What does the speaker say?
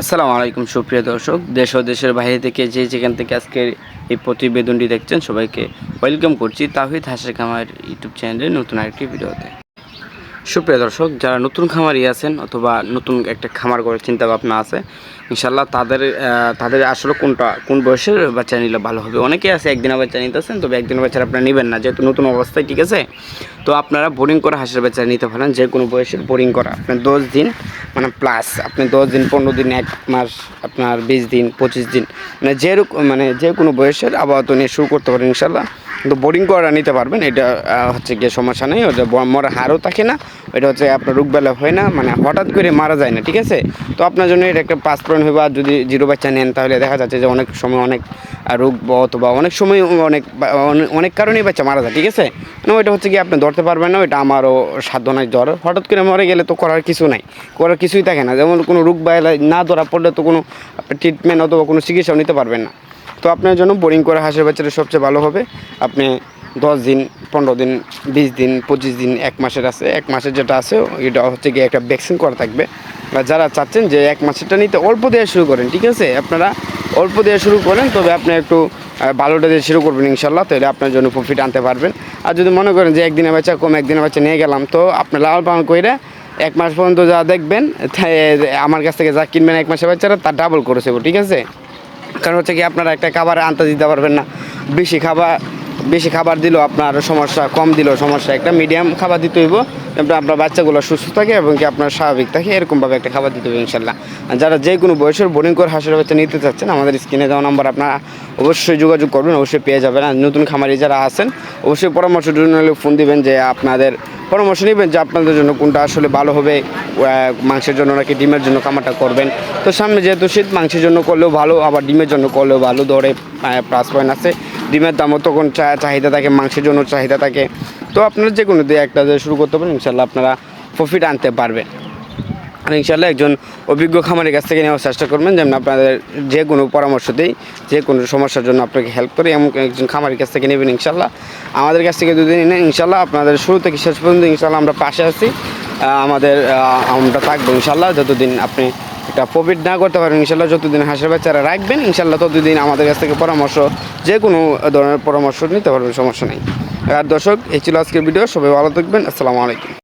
আসসালামু আলাইকুম, সুপ্রিয় দর্শক। দেশ ও দেশের বাইরে থেকে যে যেখান থেকে আজকের এই প্রতিবেদনটি দেখছেন, সবাইকে ওয়েলকাম করছি তাহিদ হাসের খামার ইউটিউব চ্যানেলে নতুন আরেকটি ভিডিওতে। সুপ্রিয় দর্শক, যারা নতুন খামারি আছেন অথবা নতুন একটা খামার করার চিন্তা ভাবনা আছে ইনশাল্লাহ তাদের তাদের আসলে কোনটা, কোন বয়সের বাচ্চা নিলে ভালো হবে? অনেকেই আছে একদিনের বাচ্চা নিতেছেন, তবে একদিনের বাচ্চা আপনারা নেবেন না। যেহেতু নতুন অবস্থায়, ঠিক আছে? তো আপনারা বোরিং করা হাঁসের বাচ্চা নিতে পারেন, যে কোনো বয়সের বোরিং করা। আপনার দশ দিন মানে প্লাস আপনি দশ দিন, পনেরো দিন, এক মাস, আপনার বিশ দিন, পঁচিশ দিন মানে যেরকম মানে যে কোনো বয়সের আবহাওয়া নিয়ে শুরু করতে পারেন ইনশাল্লাহ কিন্তু বোরিং করা নিতে পারবেন। এটা হচ্ছে গিয়ে সমস্যা নেই। ওটা ব- মরার হারও থাকে না। এটা হচ্ছে আপনার রোগবেলা হয় না। মানে হঠাৎ করে মারা যায় না, ঠিক আছে? তো আপনার জন্য এটা একটা পাঁচ পূরণ হইবা। আর যদি জিরো বাচ্চা নেন, তাহলে দেখা যাচ্ছে যে অনেক সময় অনেক রোগ বা অথবা অনেক সময় অনেক অনেক- কারণেই বাচ্চা মারা যায়, ঠিক আছে? না ওইটা হচ্ছে কি আপনি ধরতে পারবেন না। ওইটা আমারও সাধ্য নাই জ্বর হঠাৎ করে মরে গেলে তো করার কিছু নাই। করার কিছুই থাকে না। যেমন কোনো রোগ বায়লা না ধরা পড়লে তো কোনো ট্রিটমেন্ট অথবা কোনো চিকিৎসাও নিতে পারবেন না। তো আপনার জন্য বোরিং করে হাঁসের বাচ্চাটা সবচেয়ে ভালো হবে। আপনি দশ দিন, পনেরো দিন, বিশ দিন, পঁচিশ দিন, এক মাসের আছে, এক মাসের যেটা আছে, এটা হচ্ছে গিয়ে একটা ভ্যাকসিন করা থাকবে। বা যারা চাচ্ছেন যে এক মাসেরটা নিতে অল্প দেওয়া শুরু করেন, ঠিক আছে? আপনারা অল্প দেওয়া শুরু করেন, তবে আপনি একটু ভালোটা দিয়ে শুরু করবেন ইনশাল্লাহ তাহলে আপনার জন্য প্রফিট আনতে পারবেন। আর যদি মনে করেন যে একদিনের বাচ্চা কম, একদিনের বাচ্চা নিয়ে গেলাম, তো আপনি লাল পালন করে এক মাস পর্যন্ত যা দেখবেন আমার কাছ থেকে যা কিনবেন এক মাসের বাচ্চারা তার ডাবল করে দেবো, ঠিক আছে? কারণ হচ্ছে কি আপনারা একটা খাবার আনতে দিতে পারবেন না। বেশি খাবার বেশি খাবার দিলেও আপনার সমস্যা কম দিলেও সমস্যা। একটা মিডিয়াম খাবার দিতে হইব আপনার বাচ্চাগুলো সুস্থ থাকে এবং কি আপনার স্বাভাবিক থাকে, এরকমভাবে একটা খাবার দিতে হবে ইনশাল্লাহ। যারা যে কোনো বয়সের বোরিং করে হাঁসের বাচ্চা নিতে চাচ্ছেন, আমাদের স্ক্রিনে দেওয়া নাম্বার আপনারা অবশ্যই যোগাযোগ করবেন, অবশ্যই পেয়ে যাবেন। আর নতুন খামারি যারা আছেন, অবশ্যই পরামর্শের জন্য ফোন দিবেন যে আপনাদের পরামর্শ নেবেন যে আপনাদের জন্য কোনটা আসলে ভালো হবে মাংসের জন্য নাকি ডিমের জন্য কামাটা করবেন। তো সামনে যেহেতু শীত, মাংসের জন্য করলেও ভালো, আবার ডিমের জন্য করলেও ভালো, দরে প্লাস পয়েন্ট আছে। ডিমের দামও তখন চাহিদা থাকে, মাংসের জন্য চাহিদা থাকে। তো আপনারা যে কোনো দিয়ে একটা দিয়ে শুরু করতে পারেন ইনশাল্লাহ আপনারা প্রফিট আনতে পারবেন। ইনশাল্লাহ একজন অভিজ্ঞ খামারের কাছ থেকে নেওয়ার চেষ্টা করবেন যেমন আপনাদের যে কোনো পরামর্শ দেই, যে কোনো সমস্যার জন্য আপনাকে হেল্প করি এমন একজন খামারের কাছ থেকে নেবেন ইনশাল্লাহ আমাদের কাছ থেকে যদি নেন ইনশাল্লাহ আপনাদের শুরু থেকে শেষ পর্যন্ত ইনশাল্লাহ আমরা পাশে আছি। আমাদের আমরা থাকব ইনশাল্লাহ যতদিন আপনি একটা প্রফিট না করতে পারেন ইনশাল্লাহ যতদিন হাঁসের বাচ্চারা রাখবেন ইনশাল্লাহ ততদিন আমাদের কাছ থেকে পরামর্শ, যে কোনো ধরনের পরামর্শ নিতে পারবেন, সমস্যা নেই। আর দর্শক, এই ছিল আজকের ভিডিও সবাই ভালো থাকবেন, আসসালামু আলাইকুম।